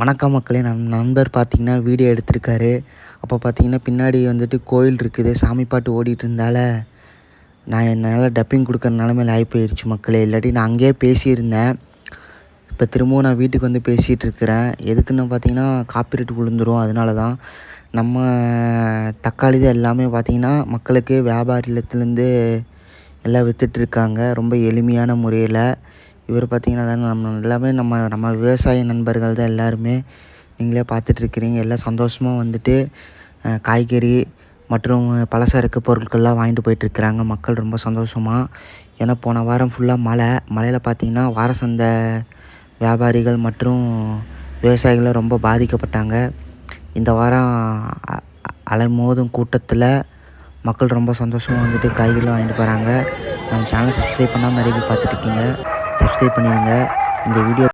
வணக்கம் மக்களே நம் நண்பர் பார்த்திங்கன்னா வீடியோ எடுத்திருக்காரு. அப்போ பார்த்தீங்கன்னா பின்னாடி வந்துட்டு கோயில் இருக்குது. சாமி பாட்டு ஓடிட்டு இருந்தால நான் என்னால் டப்பிங் கொடுக்குற நிலமையில ஆகி போயிடுச்சு மக்களே. இல்லாட்டி நான் அங்கேயே பேசியிருந்தேன். இப்போ திரும்பவும் நான் வீட்டுக்கு வந்து பேசிகிட்டு இருக்கிறேன் எதுக்குன்னு பார்த்தீங்கன்னா காப்பிரைட் விழுந்துரும். அதனால தான் நம்ம தக்காளி தான் எல்லாமே பார்த்தீங்கன்னா மக்களுக்கு வியாபாரியிலத்துலேருந்து எல்லாம் விற்றுட்ருக்காங்க ரொம்ப எளிமையான முறையில். இவர் பார்த்தீங்கன்னா அதான் நம்ம எல்லாமே நம்ம நம்ம விவசாய நண்பர்கள் தான் எல்லாருமே. நீங்களே பார்த்துட்ருக்கிறீங்க. எல்லாம் சந்தோஷமாக வந்துட்டு காய்கறி மற்றும் பலசரக்கு பொருட்கள்லாம் வாங்கிட்டு போயிட்டுருக்குறாங்க மக்கள் ரொம்ப சந்தோஷமாக ஏன்னா போன வாரம் ஃபுல்லாக மழை. மழையில் பார்த்தீங்கன்னா வார சந்தை வியாபாரிகள் மற்றும் விவசாயிகளும் ரொம்ப பாதிக்கப்பட்டாங்க. இந்த வாரம் அலைமோதும் கூட்டத்தில் மக்கள் ரொம்ப சந்தோஷமாக வந்துட்டு காய்கறிலாம் வாங்கிட்டு போகிறாங்க நம்ம சேனலை சப்ஸ்கிரைப் பண்ணாமல் நிறைய பார்த்துட்ருக்கீங்க. சப்ஸ்கிரைப் பண்ணிடுங்க இந்த வீடியோ